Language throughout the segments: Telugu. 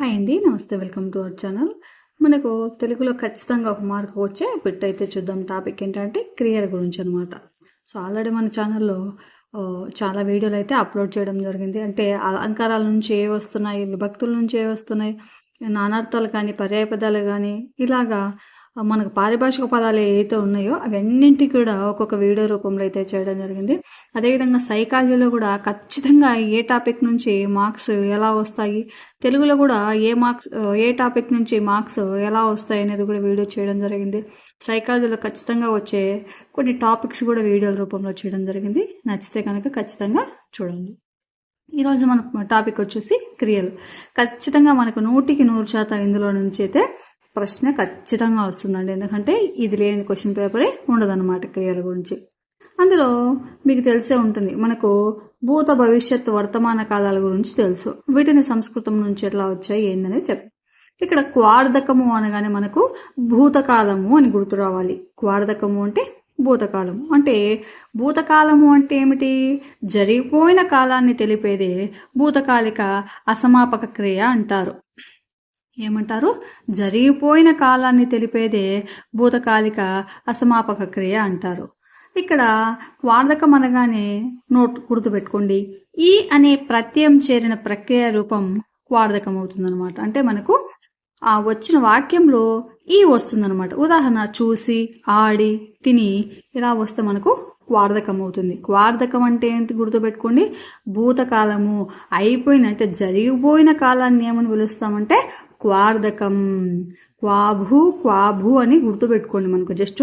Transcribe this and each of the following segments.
హాయ్ అండి నమస్తే వెల్కమ్ టు అవర్ ఛానల్. మనకు తెలుగులో ఖచ్చితంగా ఒక మార్క్ వచ్చే బిట్ అయితే చూద్దాం. టాపిక్ ఏంటంటే క్రియల గురించి అనమాట సో ఆల్రెడీ మన ఛానల్లో చాలా వీడియోలు అయితే అప్లోడ్ చేయడం జరిగింది. అంటే అలంకారాల నుంచి ఏ వస్తున్నాయి విభక్తుల నుంచి ఏ వస్తున్నాయి నానార్థాలు కానీ పర్యాయపదాలు కానీ ఇలాగా మనకు పారిభాషిక పదాలు ఏవైతే ఉన్నాయో అవన్నింటి కూడా ఒక్కొక్క వీడియో రూపంలో అయితే చేయడం జరిగింది. అదేవిధంగా సైకాలజీలో కూడా ఖచ్చితంగా ఏ టాపిక్ నుంచి మార్క్స్ ఎలా వస్తాయి తెలుగులో కూడా ఏ మార్క్స్ ఏ టాపిక్ నుంచి మార్క్స్ ఎలా వస్తాయి అనేది కూడా వీడియో చేయడం జరిగింది. సైకాలజీలో ఖచ్చితంగా వచ్చే కొన్ని టాపిక్స్ కూడా వీడియోల రూపంలో చేయడం జరిగింది. నచ్చితే కనుక ఖచ్చితంగా చూడండి. ఈరోజు మన టాపిక్ వచ్చేసి క్రియలు. ఖచ్చితంగా మనకు నూటికి నూరు శాతం ఇందులో నుంచి అయితే ప్రశ్న ఖచ్చితంగా వస్తుందండి. ఎందుకంటే ఇది లేని క్వశ్చన్ పేపరే ఉండదన్నమాట క్రియల గురించి. అందులో మీకు తెలిసే ఉంటుంది. మనకు భూత భవిష్యత్ వర్తమాన కాలాల గురించి తెలుసు. వీటిని సంస్కృతం నుంచి ఎట్లా వచ్చాయి ఏందనేది చెప్ ఇక్కడ క్వార్ధకము అనగానే మనకు భూతకాలము అని గుర్తు రావాలి. క్వార్ధకము అంటే భూతకాలము. అంటే భూతకాలము అంటే ఏమిటి? జరిగిపోయిన కాలాన్ని తెలిపేదే భూతకాలిక అసమాపక క్రియ అంటారు. ఏమంటారు? జరిగిపోయిన కాలాన్ని తెలిపేదే భూతకాలిక అసమాపక క్రియ అంటారు. ఇక్కడ వార్ధకం అనగానే నోట్ గుర్తుపెట్టుకోండి. ఈ అనే ప్రత్యయం చేరిన ప్రక్రియ రూపం వార్ధకం అవుతుందన్నమాట అంటే మనకు ఆ వచ్చిన వాక్యంలో ఈ వస్తుందన్నమాట. ఉదాహరణ చూసి ఆడి తిని ఇలా వస్తే మనకు క్వార్ధకం అవుతుంది క్వార్ధకం అంటే ఏంటి గుర్తుపెట్టుకోండి? భూతకాలము అయిపోయిన అంటే జరిగిపోయిన కాలాన్ని ఏమని పిలుస్తామంటే క్వార్ధకం క్వాభు క్వాభు అని గుర్తుపెట్టుకోండి మనకు. జస్ట్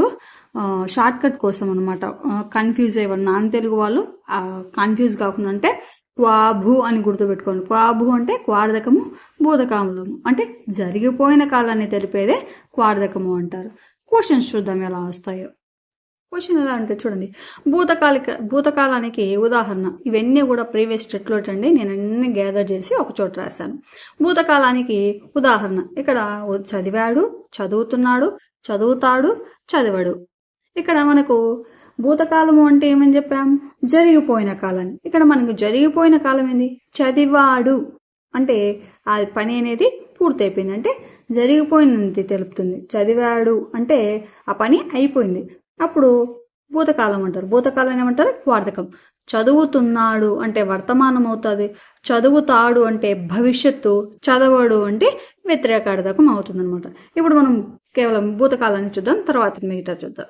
షార్ట్ కట్ కోసం అనమాట కన్ఫ్యూజ్ అయ్యారు నాన్ తెలుగు వాళ్ళు కన్ఫ్యూజ్ కాకుండా అంటే క్వాభు అని గుర్తుపెట్టుకోండి. క్వాభు అంటే క్వార్ధకము బోధకాములము అంటే జరిగిపోయిన కాలాన్ని తెలిపేదే క్వార్ధకము అంటారు. క్వశ్చన్స్ చూద్దాం ఎలా వస్తాయో. క్వశ్చన్ ఎలా అంటే చూడండి. భూతకాలిక భూతకాలానికి ఉదాహరణ. ఇవన్నీ కూడా ప్రీవియస్ స్టెట్లో అండి. నేను అన్ని గ్యాదర్ చేసి ఒక చోట రాశాను. భూతకాలానికి ఉదాహరణ. ఇక్కడ చదివాడు చదువుతున్నాడు చదువుతాడు చదివాడు. ఇక్కడ మనకు భూతకాలము అంటే ఏమని చెప్పాం? జరిగిపోయిన కాలం. ఇక్కడ మనకు జరిగిపోయిన కాలం ఏంది? చదివాడు. అంటే ఆ పని అనేది పూర్తయిపోయింది. అంటే జరిగిపోయింది తెలుపుతుంది. చదివాడు అంటే ఆ పని అయిపోయింది. అప్పుడు భూతకాలం అంటారు. భూతకాలం ఏమంటారు? వార్ధకం. చదువుతున్నాడు అంటే వర్తమానం అవుతుంది చదువుతాడు అంటే భవిష్యత్తు. చదవడు అంటే వ్యతిరేకార్థకం అవుతుంది అనమాట ఇప్పుడు మనం కేవలం భూతకాలాన్ని చూద్దాం తర్వాత మిగతా చూద్దాం.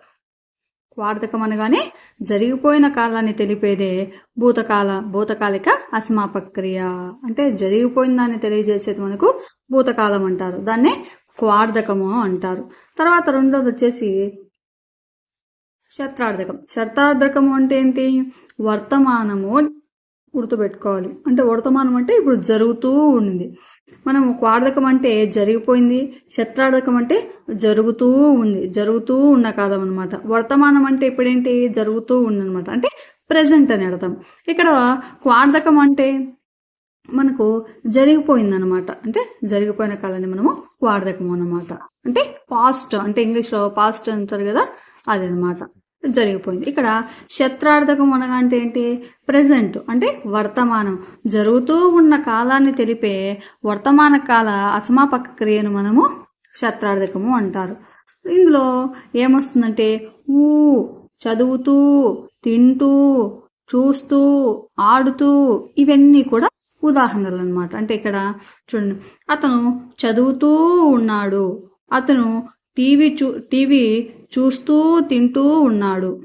వార్ధకం అనగానే జరిగిపోయిన కాలాన్ని తెలిపేదే భూతకాల భూతకాలిక అసమాపక్రియ. అంటే జరిగిపోయిన దాన్ని తెలియజేసేది మనకు భూతకాలం అంటారు. దాన్నే క్వార్ధకము అంటారు. తర్వాత రెండోది వచ్చేసి శత్రార్థకం శత్రార్థకము అంటే ఏంటి? వర్తమానము గుర్తుపెట్టుకోవాలి. అంటే వర్తమానం అంటే ఇప్పుడు జరుగుతూ ఉండింది. మనం క్వార్థకం అంటే జరిగిపోయింది. శత్రార్థకం అంటే జరుగుతూ ఉంది. జరుగుతూ ఉన్న కాలం అనమాట వర్తమానం అంటే ఇప్పుడేంటి జరుగుతూ ఉందన్నమాట అంటే ప్రజెంట్ అని అర్థం. ఇక్కడ క్వార్థకం అంటే మనకు జరిగిపోయిందనమాట. అంటే జరిగిపోయిన కాలాన్ని మనము క్వార్థకం అనమాట అంటే పాస్ట్ అంటే ఇంగ్లీష్లో పాస్ట్ అంటారు కదా అదనమాట. జరిగిపోయింది. ఇక్కడ క్షత్రార్థకం అనగా అంటే ఏంటి? ప్రజెంట్ అంటే వర్తమానం. జరుగుతూ ఉన్న కాలాన్ని తెలిపే వర్తమాన కాల అసమాపక క్రియను మనము క్షత్రార్థకము అంటారు. ఇందులో ఏమొస్తుందంటే ఊ చదువుతూ తింటూ చూస్తూ ఆడుతూ ఇవన్నీ కూడా ఉదాహరణలు అనమాట అంటే ఇక్కడ చూడండి. అతను చదువుతూ ఉన్నాడు. అతను టీవీ చూ టీవీ చూస్తూ తింటూ ఉన్నాడు.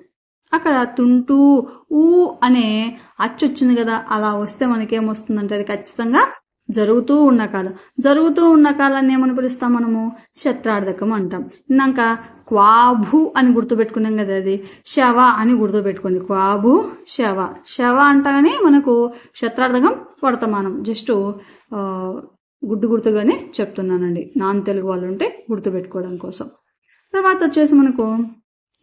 అక్కడ తుంటూ ఊ అనే అచ్చు వచ్చింది కదా అలా వస్తే మనకేమొస్తుందంటే అది ఖచ్చితంగా జరుగుతూ ఉన్న కాలం. జరుగుతూ ఉన్న కాలాన్ని ఏమని పిలుస్తాం మనము? శత్రార్థకం అంటాం. ఇందాక క్వాభు అని గుర్తుపెట్టుకున్నాం కదా అది. శవ అని గుర్తుపెట్టుకోండి. క్వాభు శవ. శవ అంటగానే మనకు శత్రార్థకం వర్తమానం. జస్ట్ గుడ్డు గుర్తుగానే చెప్తున్నానండి. నాన్ తెలుగు వాళ్ళు ఉంటే గుర్తుపెట్టుకోవడం కోసం. తర్వాత వచ్చేసి మనకు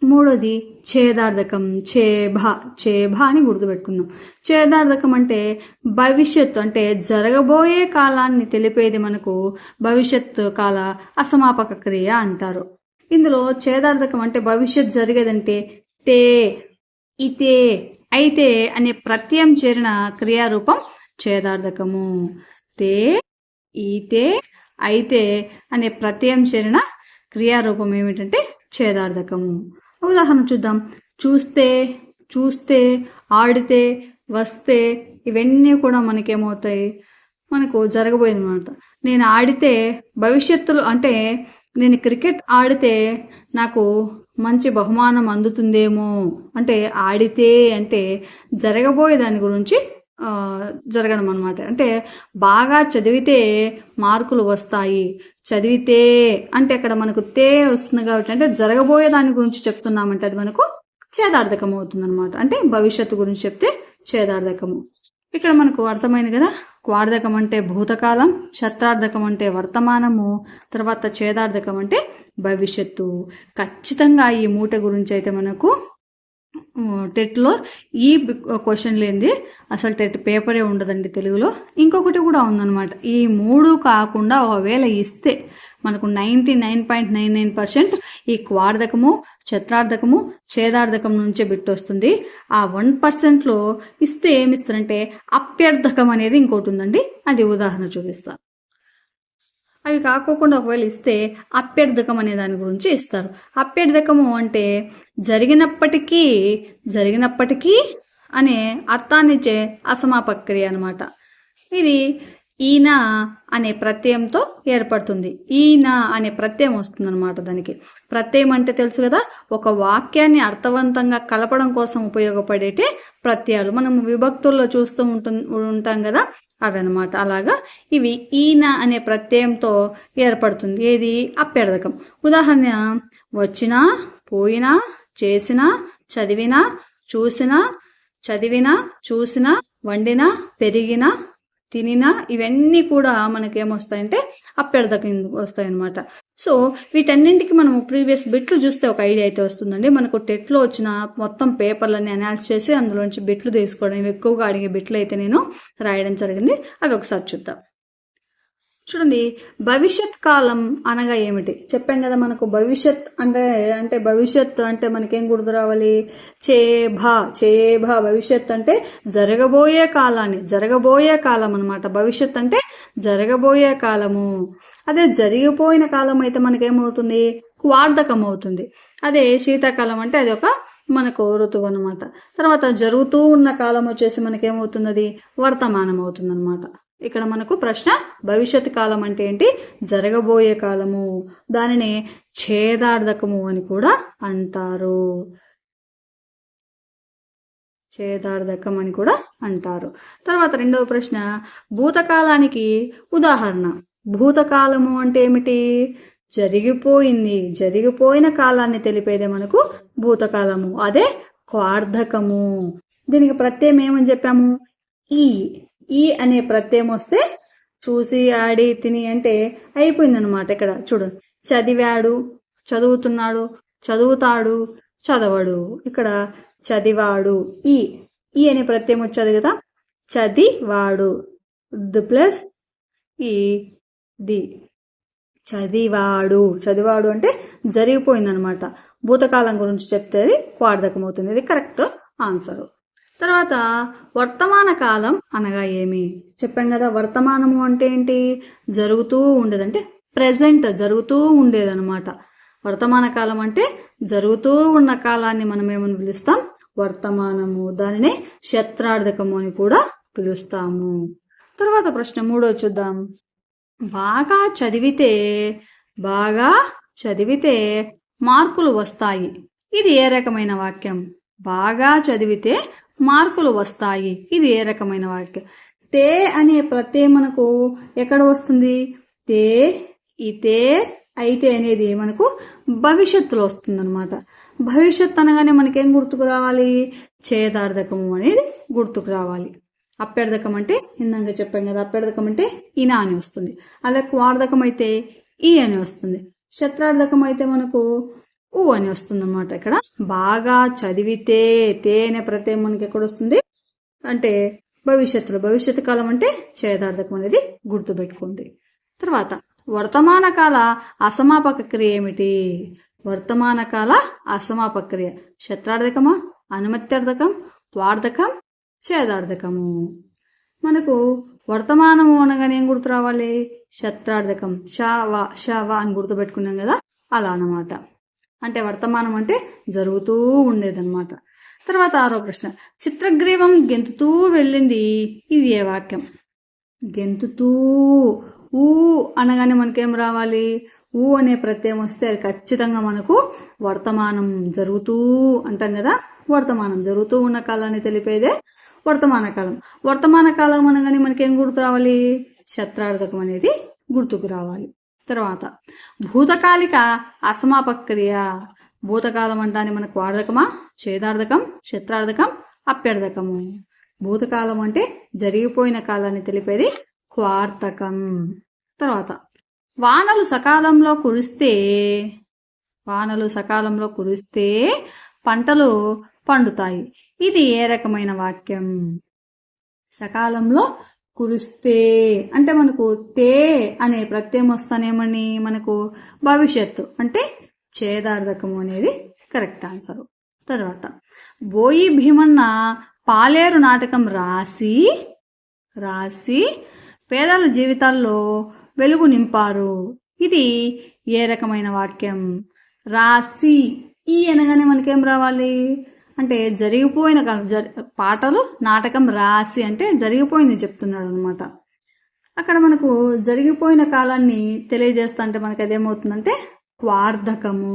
మూడోది ఛేదార్థకం చేభ చేభ అని గుర్తుపెట్టుకున్నాం ఛేదార్థకం అంటే భవిష్యత్తు అంటే జరగబోయే కాలాన్ని తెలిపేది మనకు భవిష్యత్తు కాల అసమాపక క్రియ అంటారు. ఇందులో ఛేదార్థకం అంటే భవిష్యత్ జరిగేదంటే తే ఇతే అయితే అనే ప్రత్యయం చేరిన క్రియారూపం ఛేదార్థకము. తే ఈతే అయితే అనే ప్రత్యయం చేరిన క్రియారూపం ఏమిటంటే ఛేదార్థకము. ఉదాహరణ చూద్దాం. చూస్తే చూస్తే ఆడితే వస్తే ఇవన్నీ కూడా మనకేమవుతాయి? మనకు జరగబోయింది అనమాట నేను ఆడితే భవిష్యత్తులో అంటే నేను క్రికెట్ ఆడితే నాకు మంచి బహుమానం అందుతుందేమో. అంటే ఆడితే అంటే జరగబోయే దాని గురించి జరగడం అనమాట అంటే బాగా చదివితే మార్కులు వస్తాయి. చదివితే అంటే అక్కడ మనకు తే వస్తుంది కాబట్టి అంటే జరగబోయే దాని గురించి చెప్తున్నామంటే అది మనకు చేదార్థకం అవుతుంది అనమాట అంటే భవిష్యత్తు గురించి చెప్తే చేదార్థకము ఇక్కడ మనకు అర్థమైంది కదా? క్వార్థకం అంటే భూతకాలం శత్రార్థకం అంటే వర్తమానము తర్వాత చేదార్థకం అంటే భవిష్యత్తు. ఖచ్చితంగా ఈ మూట గురించి అయితే మనకు టెట్లో ఈ క్వశ్చన్ లేనిది అసలు టెట్ పేపరే ఉండదండి తెలుగులో. ఇంకొకటి కూడా ఉందన్నమాట. ఈ మూడు కాకుండా ఒకవేళ ఇస్తే మనకు ninety nine point nine nine percent ఈ క్వార్థకము చత్రార్థకము ఛేదార్థకం నుంచే బిట్టొస్తుంది ఆ వన్ పర్సెంట్లో ఇస్తే ఏమిస్తారంటే అప్యర్థకం అనేది ఇంకోటి ఉందండి. అది ఉదాహరణ చూపిస్తాను అవి కాకోకుండా ఒకవేళ ఇస్తే అప్యర్థకం అనే దాని గురించి ఇస్తారు. అప్యర్థకము అంటే జరిగినప్పటికీ జరిగినప్పటికీ అనే అర్థాన్నిచ్చే అసమాపక క్రియ అనమాట ఇది ఈన అనే ప్రత్యయంతో ఏర్పడుతుంది. ఈన అనే ప్రత్యయం వస్తుందన్నమాట దానికి. ప్రత్యయం అంటే తెలుసు కదా ఒక వాక్యాన్ని అర్థవంతంగా కలపడం కోసం ఉపయోగపడేటే ప్రత్యయాలు మనం విభక్తుల్లో చూస్తూ ఉంటు ఉంటాం కదా అవి అలాగా ఇవి ఈన అనే ప్రత్యయంతో ఏర్పడుతుంది. ఏది? అప్యర్థకం. ఉదాహరణ వచ్చినా పోయినా చేసినా చదివినా చూసినా చదివినా చూసినా వండినా పెరిగినా తినినా ఇవన్నీ కూడా మనకేమొస్తాయంటే అప్యర్థకం వస్తాయి అనమాట సో వీటన్నింటికి మనం ప్రీవియస్ బిట్లు చూస్తే ఒక ఐడియా అయితే వస్తుందండి. మనకు టెట్లో వచ్చిన మొత్తం పేపర్లన్నీ అనాలిస్ చేసి అందులోంచి బిట్లు తీసుకోవడం. ఎక్కువగా అడిగే బిట్లు అయితే నేను రాయడం జరిగింది. అవి ఒకసారి చూద్దాం. చూడండి భవిష్యత్ కాలం అనగా ఏమిటి? చెప్పాం కదా మనకు భవిష్యత్ అంటే అంటే భవిష్యత్ అంటే మనకేం గుర్తు రావాలి? చేభా చేభా భవిష్యత్ అంటే జరగబోయే కాలాన్ని జరగబోయే కాలం అనమాట భవిష్యత్ అంటే జరగబోయే కాలము. అదే జరిగిపోయిన కాలం అయితే మనకేమవుతుంది? వార్ధకం అవుతుంది. అదే శీతాకాలం అంటే అది ఒక మనకు ఋతువు అనమాట తర్వాత జరుగుతూ ఉన్న కాలం వచ్చేసి మనకేమవుతుంది అది వర్తమానం అవుతుంది అనమాట ఇక్కడ మనకు ప్రశ్న భవిష్యత్ కాలం అంటే ఏంటి? జరగబోయే కాలము. దానిని ఛేదార్థకము అని కూడా అంటారు. ఛేదార్థకం అని కూడా అంటారు. తర్వాత రెండవ ప్రశ్న భూతకాలానికి ఉదాహరణ. భూతకాలము అంటే ఏమిటి? జరిగిపోయింది. జరిగిపోయిన కాలాన్ని తెలిపేదే మనకు భూతకాలము. అదే క్వార్థకము దీనికి ప్రత్యయం ఏమని చెప్పాము? ఈ. ఈ అనే ప్రత్యయం వస్తే చూసి ఆడి తిని అంటే అయిపోయిందనమాట ఇక్కడ. చూడు. చదివాడు చదువుతున్నాడు చదువుతాడు చదవడు. ఇక్కడ చదివాడు ఈ. ఈ అనే ప్రత్యయం వచ్చేది కదా. చదివాడు. ది ప్లస్ ఈ ది. చదివాడు. చదివాడు అంటే జరిగిపోయిందనమాట భూతకాలం గురించి చెప్తే అది క్వార్థకం అవుతుంది ఇది కరెక్ట్ ఆన్సర్. తర్వాత వర్తమాన కాలం అనగా ఏమి? చెప్పాం కదా వర్తమానము అంటే ఏంటి? జరుగుతూ ఉండేదంటే ప్రజెంట్ జరుగుతూ ఉండేదన్నమాట. వర్తమాన కాలం అంటే జరుగుతూ ఉన్న కాలాన్ని మనం ఏమని పిలుస్తాం? వర్తమానము. దానిని క్షత్రార్థకము అని కూడా పిలుస్తాము. తర్వాత ప్రశ్న మూడో చూద్దాం. బాగా చదివితే బాగా చదివితే మార్కులు వస్తాయి. ఇది ఏ రకమైన వాక్యం? బాగా చదివితే మార్కులు వస్తాయి. ఇది ఏ రకమైన వాక్యం? తే అనే ప్రత్యయం మనకు ఎక్కడ వస్తుంది? తే ఇతే అయితే అనేది మనకు భవిష్యత్తులో వస్తుంది అనమాట భవిష్యత్ అనగానే మనకేం గుర్తుకు రావాలి? చేదార్థకము అనేది గుర్తుకు రావాలి. అప్యర్థకం అంటే ఇందాక చెప్పాం కదా అప్పెడదకం అంటే ఇనా అని వస్తుంది. అలా క్వార్ధకం అయితే ఈ అని వస్తుంది. శత్రార్థకం అయితే మనకు ఊ అని వస్తుంది అనమాట ఇక్కడ. బాగా చదివితే తే అనే ప్రత్యయం మనకి ఎక్కడ వస్తుంది? అంటే భవిష్యత్తులో. భవిష్యత్తు కాలం అంటే చేదార్థకం అనేది గుర్తుపెట్టుకోండి. తర్వాత వర్తమాన కాల అసమాపక క్రియ ఏమిటి? వర్తమాన కాల అసమాపక క్రియ. శత్రార్థకమా అనుమత్యర్థకం? వార్ధకం? చేదార్థకము మనకు వర్తమానము అనగానే ఏం గుర్తు రావాలి? శత్రార్థకం షా వా షా వా అని గుర్తుపెట్టుకున్నాం కదా? అలా అన్నమాట. అంటే వర్తమానం అంటే జరుగుతూ ఉండేదన్నమాట. తర్వాత ఆరో ప్రశ్న. చిత్రగ్రీవం గెంతుతూ వెళ్ళింది. ఇది ఏ వాక్యం? గెంతుతూ. ఊ అనగానే మనకేం రావాలి? ఊ అనే ప్రత్యయం వస్తే అది ఖచ్చితంగా మనకు వర్తమానం జరుగుతూ అంటాం కదా? వర్తమానం జరుగుతూ ఉన్న కాలాన్ని తెలిపేదే వర్తమాన కాలం. వర్తమాన కాలం అనగానే మనకేం గుర్తు రావాలి? శత్రార్థకం అనేది గుర్తుకు రావాలి. తర్వాత భూతకాలిక అసమాపక్రియ. భూతకాలం అంటానే మనకు వార్ధకమా? ఛేదార్థకం క్షత్రార్థకం అప్యర్థకము భూతకాలం అంటే జరిగిపోయిన కాలాన్ని తెలిపేది క్వార్తకం. తర్వాత వానలు సకాలంలో కురిస్తే వానలు సకాలంలో కురిస్తే పంటలు పండుతాయి. ఇది ఏ రకమైన వాక్యం? సకాలంలో కురిస్తే అంటే మనకు తే అనే ప్రత్యయం వస్తానేమని మనకు భవిష్యత్తు. అంటే చేదార్థకము అనేది కరెక్ట్ ఆన్సర్. తర్వాత బోయి భీమన్న పాలేరు నాటకం రాసి రాసి పేదల జీవితాల్లో వెలుగు నింపారు. ఇది ఏ రకమైన వాక్యం? రాసి. ఈ అనగానే మనకేం రావాలి? అంటే జరిగిపోయిన కాలం జరి పాటలు నాటకం రాసి అంటే జరిగిపోయింది చెప్తున్నాడు అనమాట అక్కడ మనకు జరిగిపోయిన కాలాన్ని తెలియజేస్తా అంటే మనకి అదేమవుతుందంటే క్వార్ధకము.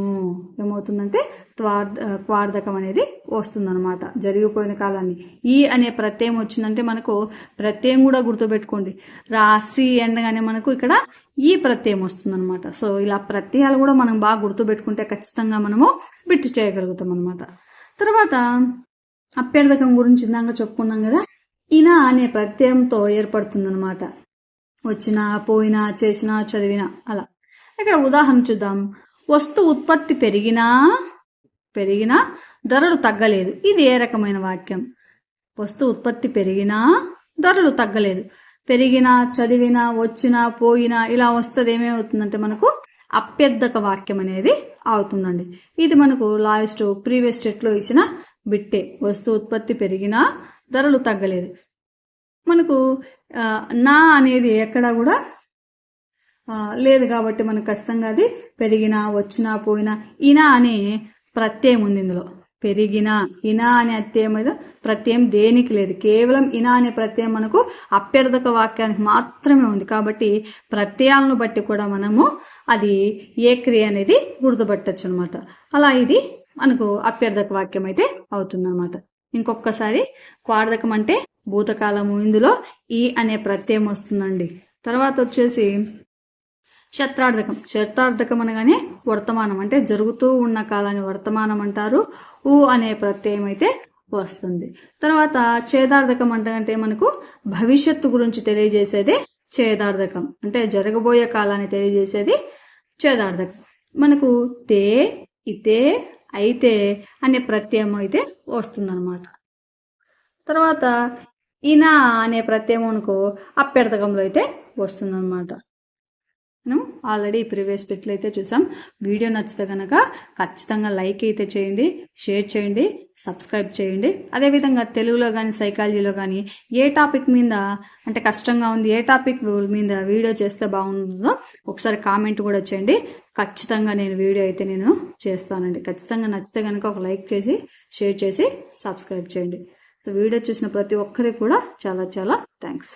ఏమవుతుందంటే త్వార్ధ క్వార్ధకం అనేది వస్తుందన్నమాట. జరిగిపోయిన కాలాన్ని. ఈ అనే ప్రత్యయం వచ్చిందంటే మనకు ప్రత్యయం కూడా గుర్తుపెట్టుకోండి. రాసి అనగానే మనకు ఇక్కడ ఈ ప్రత్యయం వస్తుందన్నమాట. సో ఇలా ప్రత్యయాలు కూడా మనం బాగా గుర్తుపెట్టుకుంటే ఖచ్చితంగా మనము బిట్టు చేయగలుగుతాం అనమాట తర్వాత అప్యర్థకం గురించి ఇందాక చెప్పుకున్నాం కదా ఇన అనే ప్రత్యయంతో ఏర్పడుతుందన్నమాట. వచ్చినా పోయినా చేసినా చదివినా అలా. ఇక్కడ ఉదాహరణ చూద్దాం. వస్తు ఉత్పత్తి పెరిగినా పెరిగినా ధరలు తగ్గలేదు. ఇది ఏ రకమైన వాక్యం? వస్తు ఉత్పత్తి పెరిగినా ధరలు తగ్గలేదు. పెరిగినా చదివినా వచ్చినా పోయినా ఇలా వస్తుంది ఏమేమవుతుందంటే మనకు అప్యర్థక వాక్యం అనేది అవుతుందండి. ఇది మనకు లాస్ట్ ప్రీవియస్ స్టేట్లో ఇచ్చిన బిట్టే. వస్తు ఉత్పత్తి పెరిగినా ధరలు తగ్గలేదు. మనకు నా అనేది ఎక్కడా కూడా లేదు కాబట్టి మనకు ఖచ్చితంగా అది పెరిగినా వచ్చినా పోయినా ఇనా అనే ప్రత్యయం ఉంది ఇందులో. పెరిగినా ఇనా అనే అత్యయం మీద ప్రత్యయం దేనికి లేదు. కేవలం ఇనా అనే ప్రత్యయం మనకు అప్యర్థక వాక్యానికి మాత్రమే ఉంది. కాబట్టి ప్రత్యయాలను బట్టి కూడా మనము అది ఏ క్రియ అనేది గుర్తుపట్టచ్చు అనమాట అలా ఇది మనకు అప్యర్థక వాక్యం అయితే అవుతుందన్నమాట ఇంకొకసారి క్వార్ధకం అంటే భూతకాలము ఇందులో ఈ అనే ప్రత్యయం వస్తుందండి. తర్వాత వచ్చేసి శత్రార్థకం శత్రార్థకం అనగానే వర్తమానం అంటే జరుగుతూ ఉన్న కాలాన్ని వర్తమానం అంటారు. ఊ అనే ప్రత్యయం అయితే వస్తుంది. తర్వాత ఛేదార్థకం అంటే మనకు భవిష్యత్తు గురించి తెలియజేసేదే చేదార్థకం అంటే జరగబోయే కాలాన్ని తెలియజేసేది చేదార్థకం మనకు తే ఇతే అయితే అనే ప్రత్యయం అయితే వస్తుందన్నమాట. తర్వాత ఇనా అనే ప్రత్యయం అనుకో అప్యర్థకంలో అయితే వస్తుందన్నమాట. మనం ఆల్రెడీ ప్రీవియస్ పిట్లు అయితే చూసాం. వీడియో నచ్చితే కనుక ఖచ్చితంగా లైక్ అయితే చేయండి షేర్ చేయండి సబ్స్క్రైబ్ చేయండి. అదేవిధంగా తెలుగులో కానీ సైకాలజీలో కానీ ఏ టాపిక్ మీద అంటే కష్టంగా ఉంది ఏ టాపిక్ మీద వీడియో చేస్తే బాగుంటుందో ఒకసారి కామెంట్ కూడా చేయండి. ఖచ్చితంగా నేను వీడియో అయితే నేను చేస్తానండి. ఖచ్చితంగా నచ్చితే కనుక ఒక లైక్ చేసి షేర్ చేసి సబ్స్క్రైబ్ చేయండి. సో వీడియో చూసిన ప్రతి ఒక్కరికి కూడా చాలా చాలా థ్యాంక్స్